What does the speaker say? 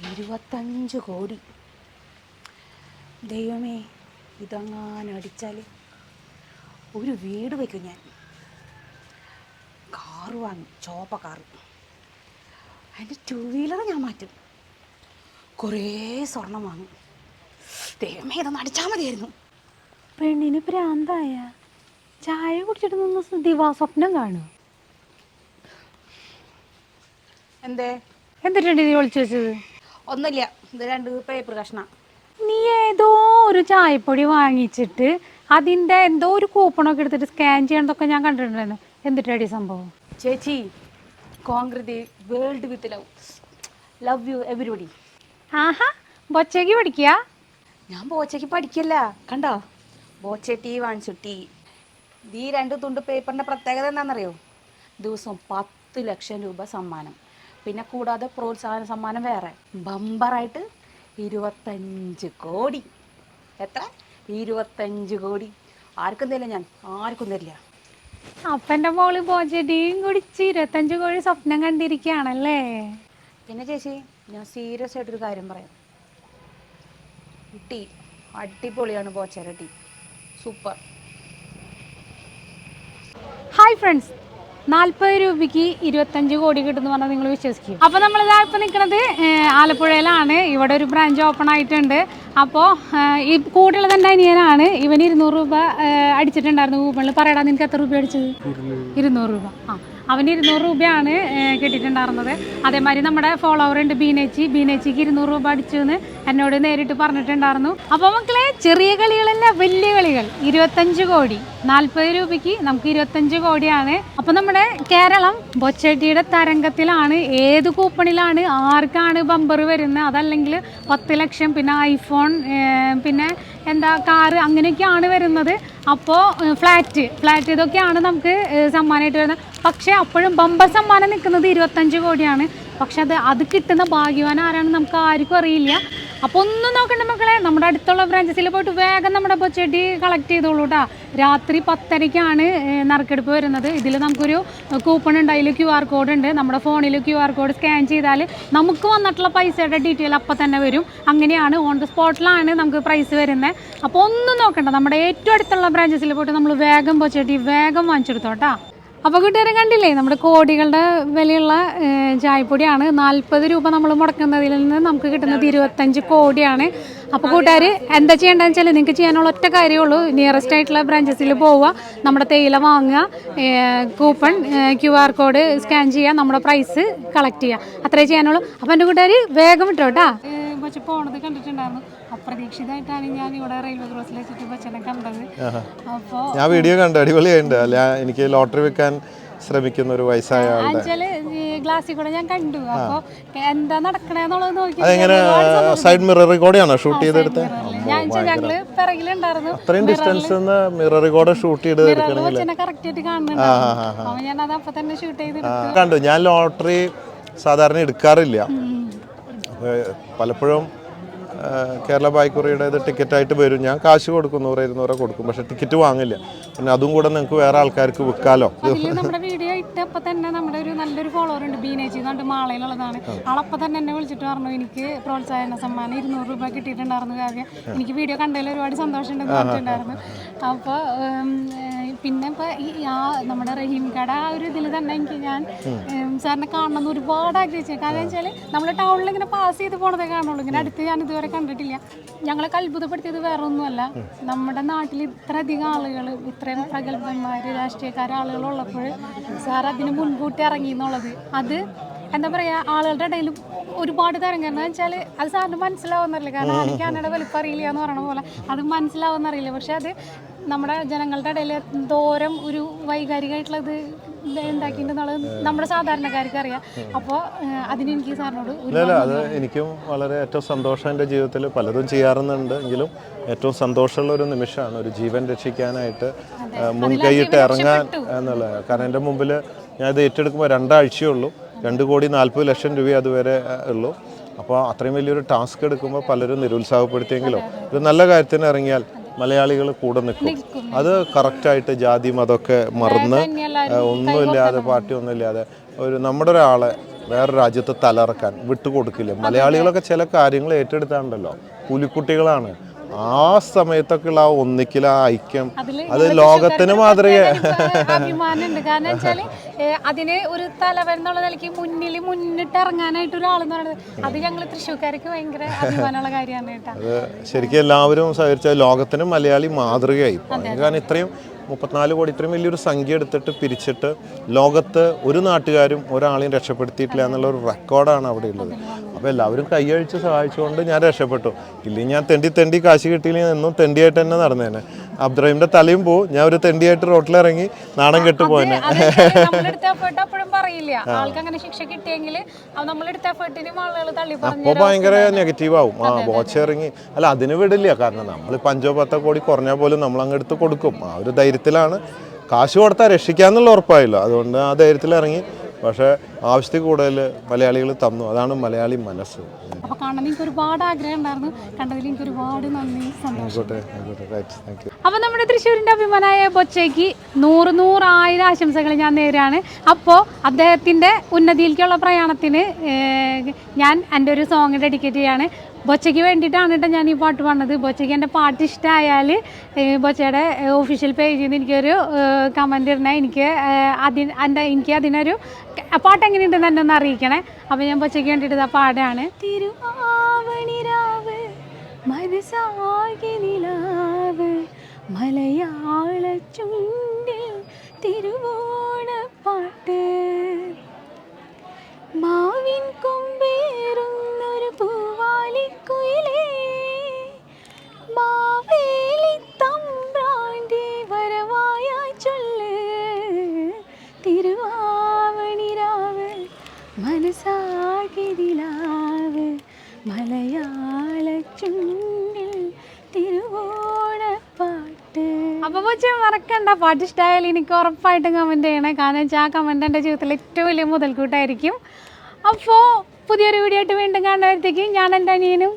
ഇരുപത്തഞ്ച് കോടി. ദൈവമേ ഇതങ്ങാനടിച്ചാൽ ഒരു വീട് വയ്ക്കും ഞാൻ. കാറ് വാങ്ങും ചോപ്പ കാറ് അതിന്റെ ടൂ വീലർ ഞാൻ മാറ്റും. കുറേ സ്വർണം വാങ്ങും. ദൈവമേ ഇതൊന്ന് അടിച്ചാൽ മതിയായിരുന്നു. പെണ്ണിന് പ്രാന്തായ? ചായ കുടിച്ചിട്ട് നിന്ന് ദിവാസ്വപ്നം കാണും എന്തേ? എന്തിട്ടുണ്ട് നീ ഒളിച്ചു വെച്ചത്? ഒന്നുമില്ല. ഇത് രണ്ട് പേപ്പർ കഷ്ണ. നീ ഏതോ ഒരു ചായപ്പൊടി വാങ്ങിച്ചിട്ട് അതിന്റെ എന്തോ ഒരു കൂപ്പണൊക്കെ എടുത്തിട്ട് സ്കാൻ ചെയ്യണതൊക്കെ ഞാൻ കണ്ടിട്ടുണ്ടായിരുന്നു. എന്തിട്ടടി സംഭവം? ചേച്ചി കോൺഗ്രതി world with love love you everybody ആഹാ ബൊച്ചയ്ക്ക് പഠിക്കുക ഞാൻ ബോച്ചയ്ക്ക് പഠിക്കല്ല. കണ്ടോ? ബോച്ച ടീ വാങ്ങിച്ചു ടീ ഈ രണ്ട് തുണ്ട് പേപ്പറിന്റെ പ്രത്യേകത എന്താണെന്നറിയോ? ദിവസം പത്ത് ലക്ഷം രൂപ സമ്മാനം. പിന്നെ കൂടാതെ പ്രോത്സാഹന സമ്മാനം വേറെ. ബമ്പറായിട്ട് ഇരുപത്തഞ്ച് കോടി. എത്ര? ഇരുപത്തഞ്ച് കോടി. ആർക്കും തരില്ല ഞാൻ. ആർക്കും തരില്ല. അപ്പന്റെ മോൾ ബോച്ചടിയും കുടിച്ച് ഇരുപത്തഞ്ച് കോടി സ്വപ്നം കണ്ടിരിക്കുകയാണല്ലേ? പിന്നെ ചേച്ചി ഞാൻ സീരിയസ് ആയിട്ടൊരു കാര്യം പറയാം. ടീ. അടിപൊളിയാണ് ബോച്ചയുടെ ടീ. സൂപ്പർ. ഹായ് ഫ്രണ്ട്സ് നാൽപ്പത് രൂപയ്ക്ക് ഇരുപത്തഞ്ച് കോടി കിട്ടുമെന്ന് പറഞ്ഞാൽ നിങ്ങൾ വിശ്വസിക്കും. അപ്പോൾ നമ്മൾ ഇതാ ഇപ്പോൾ നിൽക്കുന്നത് ആലപ്പുഴയിലാണ്. ഇവിടെ ഒരു ബ്രാഞ്ച് ഓപ്പൺ ആയിട്ടുണ്ട്. അപ്പോൾ ഈ കൂടെയുള്ളത് എന്റെ അനിയനാണ്. ഇവൻ ഇരുന്നൂറ് രൂപ അടിച്ചിട്ടുണ്ടായിരുന്നു കൂപ്പണിൽ പറയടാ നിനക്ക് എത്ര രൂപ അടിച്ചത്? ഇരുന്നൂറ് രൂപ. ആ അവന് ഇരുന്നൂറ് രൂപയാണ് കിട്ടിയിട്ടുണ്ടായിരുന്നത്. അതേമാതിരി നമ്മുടെ ഫോളോവർ ഉണ്ട് ബീനേച്ചി. ബീനേച്ചിക്ക് ഇരുന്നൂറ് രൂപ അടിച്ചു എന്ന് എന്നോട് നേരിട്ട് പറഞ്ഞിട്ടുണ്ടായിരുന്നു. അപ്പോൾ മക്കളെ ചെറിയ കളികളല്ല വലിയ കളികൾ. ഇരുപത്തഞ്ച് കോടി. നാൽപ്പത് രൂപയ്ക്ക് നമുക്ക് ഇരുപത്തഞ്ച് കോടിയാണ്. അപ്പോൾ നമ്മുടെ കേരളം ബൊച്ചട്ടിയുടെ തരംഗത്തിലാണ്. ഏത് കൂപ്പണിലാണ് ആർക്കാണ് ബമ്പർ വരുന്നത്? അതല്ലെങ്കിൽ പത്ത് ലക്ഷം പിന്നെ ഐഫോൺ പിന്നെ എന്താ കാറ് അങ്ങനെയൊക്കെയാണ് വരുന്നത്. അപ്പോൾ ഫ്ലാറ്റ് ഫ്ലാറ്റ് ഇതൊക്കെയാണ് നമുക്ക് സമ്മാനമായിട്ട് വരുന്നത്. പക്ഷേ അപ്പോഴും ബമ്പർ സമ്മാനം നിൽക്കുന്നത് ഇരുപത്തഞ്ച് കോടിയാണ്. പക്ഷെ അത് അത് കിട്ടുന്ന ഭാഗ്യവാൻ ആരാണെന്ന് നമുക്ക് ആർക്കും അറിയില്ല. അപ്പോൾ ഒന്നും നോക്കണ്ട മക്കളെ നമ്മുടെ അടുത്തുള്ള ബ്രാഞ്ചസിൽ പോയിട്ട് വേഗം നമ്മുടെ ചെടി കളക്ട് ചെയ്തോളൂ കേട്ടോ രാത്രി പത്തരയ്ക്കാണ് നറുക്കെടുപ്പ് വരുന്നത്. ഇതിൽ നമുക്കൊരു കൂപ്പൺ ഉണ്ട് അതിൽ ക്യു ആർ കോഡ് ഉണ്ട്. നമ്മുടെ ഫോണിൽ ക്യു ആർ കോഡ് സ്കാൻ ചെയ്താൽ നമുക്ക് വന്നിട്ടുള്ള പൈസയുടെ ഡീറ്റെയിൽ അപ്പം തന്നെ വരും. അങ്ങനെയാണ് ഓൺ ദ സ്പോട്ടിലാണ് നമുക്ക് പ്രൈസ് വരുന്നത് അപ്പോൾ ഒന്നും നോക്കണ്ട നമ്മുടെ ഏറ്റവും അടുത്തുള്ള ബ്രാഞ്ചസിൽ പോയിട്ട് നമ്മൾ വേഗം പൊച്ചടി വേഗം വാങ്ങിച്ചെടുത്തോട്ടാ അപ്പോൾ കൂട്ടുകാരെ കണ്ടില്ലേ നമ്മുടെ കോടികളുടെ വിലയുള്ള ചായപ്പൊടിയാണ്. നാൽപ്പത് രൂപ നമ്മൾ മുടക്കുന്നതിൽ നിന്ന് നമുക്ക് കിട്ടുന്നത് ഇരുപത്തഞ്ച് കോടിയാണ്. അപ്പോൾ കൂട്ടുകാർ എന്താ ചെയ്യേണ്ടതെന്ന് വെച്ചാൽ നിങ്ങൾക്ക് ചെയ്യാനുള്ള ഒറ്റ കാര്യമുള്ളൂ. നിയറസ്റ്റ് ആയിട്ടുള്ള ബ്രാഞ്ചസിൽ പോവുക നമ്മുടെ തേയില വാങ്ങുക coupon Q R code scan ചെയ്യുക നമ്മുടെ പ്രൈസ് കളക്ട് ചെയ്യുക. അത്രേ ചെയ്യാനുള്ളൂ. അപ്പോൾ എന്റെ കൂട്ടുകാർ വേഗം വിട്ടോ കേട്ടാ പക്ഷെ പോണത് കണ്ടിട്ടുണ്ടായിരുന്നു. അപ്രതീക്ഷിതമായിട്ടാണ് ഞാൻ ഇവിടെ റെയിൽവേ ക്രോസിൽ വെച്ചിട്ട് ബച്ചനെ കണ്ടത്. അപ്പോൾ ഞാൻ വീഡിയോ കണ്ടു അടിപൊളിയായിട്ടുണ്ട്. അല്ല എനിക്ക് ലോട്ടറി വെക്കാൻ ശ്രമിക്കുന്ന ഒരു വയസ്സായ ആളുടെ ഗ്ലാസ്സിൽ കൂടെ ഞാൻ കണ്ടു. അപ്പോൾ എന്താ നടക്കണേന്നുള്ളത് നോക്കി അതെങ്ങനെ സൈഡ് മിററി കൂടെയാണോ ഷൂട്ട് ചെയ്തെടുത്ത്? ഞാൻ ഞങ്ങൾ പിറകിലുണ്ടായിരുന്നു. അത്രയും ഡിസ്റ്റൻസ് മിററിൽ കൂടെ ഷൂട്ട് ചെയ്ത് കറക്റ്റ് ആയിട്ട് കാണുന്നുണ്ടായിരുന്നു. അപ്പൊ ഞാൻ അത് അപ്പൊ തന്നെ ഷൂട്ട് ചെയ്ത് കണ്ടു. ഞാൻ ലോട്ടറി സാധാരണ എടുക്കാറില്ല. പലപ്പോഴും കേരള ബായ്ക്കുറിയുടെ ഇത് ടിക്കറ്റായിട്ട് വരും. ഞാൻ കാശ് കൊടുക്കും നൂറ് ഇരുന്നൂറ് കൊടുക്കും. പക്ഷെ ടിക്കറ്റ് വാങ്ങില്ല. പിന്നെ അതും കൂടെ നിങ്ങൾക്ക് വേറെ ആൾക്കാർക്ക് വിൽക്കാലോ? നമ്മുടെ വീഡിയോ ഇട്ടപ്പോൾ തന്നെ നമ്മുടെ ഒരു നല്ലൊരു ഫോളോവർ ഉണ്ട് ബീനേജി എന്ന് മാളയിലുള്ളതാണ്. ആളപ്പം തന്നെ എന്നെ വിളിച്ചിട്ട് പറഞ്ഞു എനിക്ക് പ്രോത്സാഹന സമ്മാനം ഇരുന്നൂറ് രൂപ കിട്ടിയിട്ടുണ്ടായിരുന്നു കാര്യം എനിക്ക് വീഡിയോ കണ്ടതിൽ ഒരുപാട് സന്തോഷമുണ്ടെന്ന് പറഞ്ഞിട്ടുണ്ടായിരുന്നു. അപ്പോൾ ഇപ്പോൾ ഈ ആ നമ്മുടെ റഹീം കട ആ ഒരു ഇതിൽ തന്നെ എനിക്ക് ഞാൻ സാറിനെ കാണണം എന്ന് ഒരുപാട് ആഗ്രഹിച്ചു. കാരണം വെച്ചാൽ നമ്മൾ ടൗണിൽ ഇങ്ങനെ പാസ് ചെയ്ത് പോണതേ കാണുള്ളൂ. ഇങ്ങനെ അടുത്ത് ഞാൻ ഇതുവരെ കണ്ടിട്ടില്ല. ഞങ്ങളെ അത്ഭുതപ്പെടുത്തിയത് വേറെ ഒന്നുമല്ല നമ്മുടെ നാട്ടിൽ ഇത്രയധികം ആളുകൾ ഇത്രയും പ്രഗത്ഭന്മാർ രാഷ്ട്രീയക്കാർ ആളുകൾ ഉള്ളപ്പോൾ സാർ അതിന് മുൻകൂട്ടി ഇറങ്ങി എന്നുള്ളത്. അത് എന്താ പറയുക ആളുകളുടെ ഇടയിൽ ഒരുപാട് തരംഗം. എന്ന് വെച്ചാൽ അത് സാറിന് മനസ്സിലാവുന്നറിയില്ല കാരണം എനിക്ക് അന്നയുടെ വലിപ്പം അറിയില്ല എന്ന് പറയണ പോലെ. അത് മനസ്സിലാവുന്നറിയില്ല പക്ഷെ അത് നമ്മുടെ ജനങ്ങളുടെ ഇടയിൽ എന്തോരം ഒരു വൈകാരികമായിട്ടുള്ളത് ഉണ്ടാക്കിയിട്ടുണ്ടെന്നുള്ളത് നമ്മുടെ സാധാരണക്കാർക്ക് അറിയാം. അപ്പോൾ അതിന് എനിക്ക് സാറിനോട് അല്ല അത് എനിക്കും വളരെ ഏറ്റവും സന്തോഷം എന്റെ ജീവിതത്തിൽ പലതും ചെയ്യാറുന്നുണ്ട്. എങ്കിലും ഏറ്റവും സന്തോഷമുള്ള ഒരു നിമിഷമാണ് ഒരു ജീവൻ രക്ഷിക്കാനായിട്ട് മുൻകൈയിട്ട് ഇറങ്ങാൻ എന്നുള്ളത് കാരണം എന്റെ മുമ്പിൽ ഞാൻ ഇത് ഏറ്റെടുക്കുമ്പോൾ രണ്ടാഴ്ചയേ ഉള്ളൂ. രണ്ട് കോടി നാൽപ്പത് ലക്ഷം രൂപ അതുവരെ ഉള്ളൂ. അപ്പോൾ അത്രയും വലിയൊരു ടാസ്ക് എടുക്കുമ്പോൾ പലരും നിരുത്സാഹപ്പെടുത്തിയെങ്കിലും ഒരു നല്ല കാര്യത്തിന് ഇറങ്ങിയാൽ മലയാളികൾ കൂടെ നിൽക്കും. അത് കറക്റ്റായിട്ട് ജാതി മതമൊക്കെ മറന്ന് ഒന്നുമില്ലാതെ പാർട്ടി ഒന്നുമില്ലാതെ ഒരു നമ്മുടെ ഒരാളെ വേറെ രാജ്യത്ത് തലറക്കാൻ വിട്ടുകൊടുക്കില്ല. മലയാളികളൊക്കെ ചില കാര്യങ്ങൾ ഏറ്റെടുത്താണ്ടല്ലോ. പുലിക്കുട്ടികളാണ്. ആ സമയത്തൊക്കെ ഉള്ള ആ ഒന്നിക്കൽ ആ ഐക്യം അത് ലോകത്തിന് മാതൃക അഭിമാനമുണ്ട്. കാരണം വെച്ചാൽ അതിന് ഒരു തലവൻ എന്നുള്ള നിലയ്ക്ക് മുന്നിൽ മുന്നിട്ട് ഇറങ്ങാനായിട്ട് ഒരാളെന്ന് പറയുന്നത് അത് ഞങ്ങൾ തൃശ്ശൂർക്കാർക്ക് ഭയങ്കര അഭിമാനമുള്ള കാര്യമാണ് കേട്ടോ. ശരിക്കും എല്ലാവരും സഹകരിച്ച ലോകത്തിന് മലയാളി മാതൃകയായി കാരണം ഇത്രയും മുപ്പത്തിനാല് കോടി ഇത്രയും വലിയൊരു സംഖ്യ എടുത്തിട്ട് പിരിച്ചിട്ട് ലോകത്ത് ഒരു നാട്ടുകാരും ഒരാളെയും രക്ഷപ്പെടുത്തിയിട്ടില്ല എന്നുള്ള ഒരു റെക്കോർഡാണ് അവിടെ ഉള്ളത്. അപ്പോൾ എല്ലാവരും കൈയഴിച്ച് സഹായിച്ചുകൊണ്ട് ഞാൻ രക്ഷപ്പെട്ടു. ഇല്ലെങ്കിൽ ഞാൻ തെണ്ടി തെണ്ടി കാശ് കിട്ടിയില്ലെങ്കിൽ എന്നും തെണ്ടിയായിട്ട് തന്നെ നടന്നേനെ. അബ്ദുറഹിമിന്റെ തലയും പോവും. ഞാൻ ഒരു തെണ്ടിയായിട്ട് റോട്ടിലിറങ്ങി നാണം കെട്ട് പോയനെ അപ്പോൾ ഭയങ്കര നെഗറ്റീവ് ആവും. ആ വാച്ച് ഇറങ്ങി. അല്ല അതിന് വിടില്ല. കാരണം നമ്മൾ അഞ്ചോ പത്തോ കോടി കുറഞ്ഞാൽ പോലും നമ്മൾ അങ്ങ് എടുത്ത് കൊടുക്കും. ആ ഒരു ധൈര്യത്തിലാണ്. കാശ് കൊടുത്താൽ രക്ഷിക്കാന്നുള്ള ഉറപ്പായല്ലോ. അതുകൊണ്ട് ആ ധൈര്യത്തിൽ ഇറങ്ങി പക്ഷേ ആവശ്യത്തിൽ കൂടുതൽ മലയാളികൾ തന്നു. അതാണ് മലയാളി മനസ്സ്. അപ്പൊ കാണാൻ എനിക്ക് ഒരുപാട് ആഗ്രഹം ഉണ്ടായിരുന്നു. കണ്ടതിൽ എനിക്ക് ഒരുപാട് നന്ദി സന്തോഷം. ആയിക്കോട്ടെ ആയിക്കോട്ടെ. റൈറ്റ് താങ്ക് യു അപ്പോൾ നമ്മുടെ തൃശ്ശൂരിന്റെ അഭിമാനായ ബൊച്ചയ്ക്ക് നൂറ് നൂറായിരം ആശംസകൾ ഞാൻ നേരാണ് അപ്പോൾ അദ്ദേഹത്തിന്റെ ഉന്നതിയിലേക്കുള്ള പ്രയാണത്തിന് ഞാൻ എന്റെ ഒരു സോങ് ഡെഡിക്കേറ്റ് ചെയ്യാണ്. ബൊച്ചയ്ക്ക് വേണ്ടിയിട്ടാണ് കേട്ടോ ഞാൻ ഈ പാട്ട് പാടുന്നത്. ബൊച്ചയ്ക്ക് എന്റെ പാട്ട് ഇഷ്ടമായാൽ ബൊച്ചയുടെ ഒഫീഷ്യൽ പേജിൽ നിന്ന് എനിക്കൊരു കമന്റ് ഇടണേ. എനിക്ക് അതിന് എന്റെ എനിക്ക് അതിനൊരു പാട്ട് എങ്ങനെയുണ്ടെന്ന് എന്നെ ഒന്ന് അറിയിക്കണേ. അപ്പോൾ ഞാൻ ബൊച്ചയ്ക്ക് വേണ്ടിയിട്ട് ഇതാ പാടാണ്. തിരുവാവണിരാവ് മലയാള ചുണ്ടിൽ തിരുവോണപ്പാട്ട് തിരുവോണപ്പാട്ട് അപ്പൊ പക്ഷേ മറക്കണ്ട. പാട്ട് ഇഷ്ടമായാലും എനിക്ക് ഉറപ്പായിട്ടും കമന്റ് ചെയ്യണേ. കാരണം വെച്ചാൽ ആ കമന്റ് എന്റെ ജീവിതത്തിൽ ഏറ്റവും വലിയ മുതൽക്കൂട്ടായിരിക്കും. അപ്പോൾ പുതിയൊരു വീഡിയോ ആയിട്ട് വീണ്ടും കാണുമ്പോഴത്തേക്കും ഞാൻ എന്റെ അനിയനും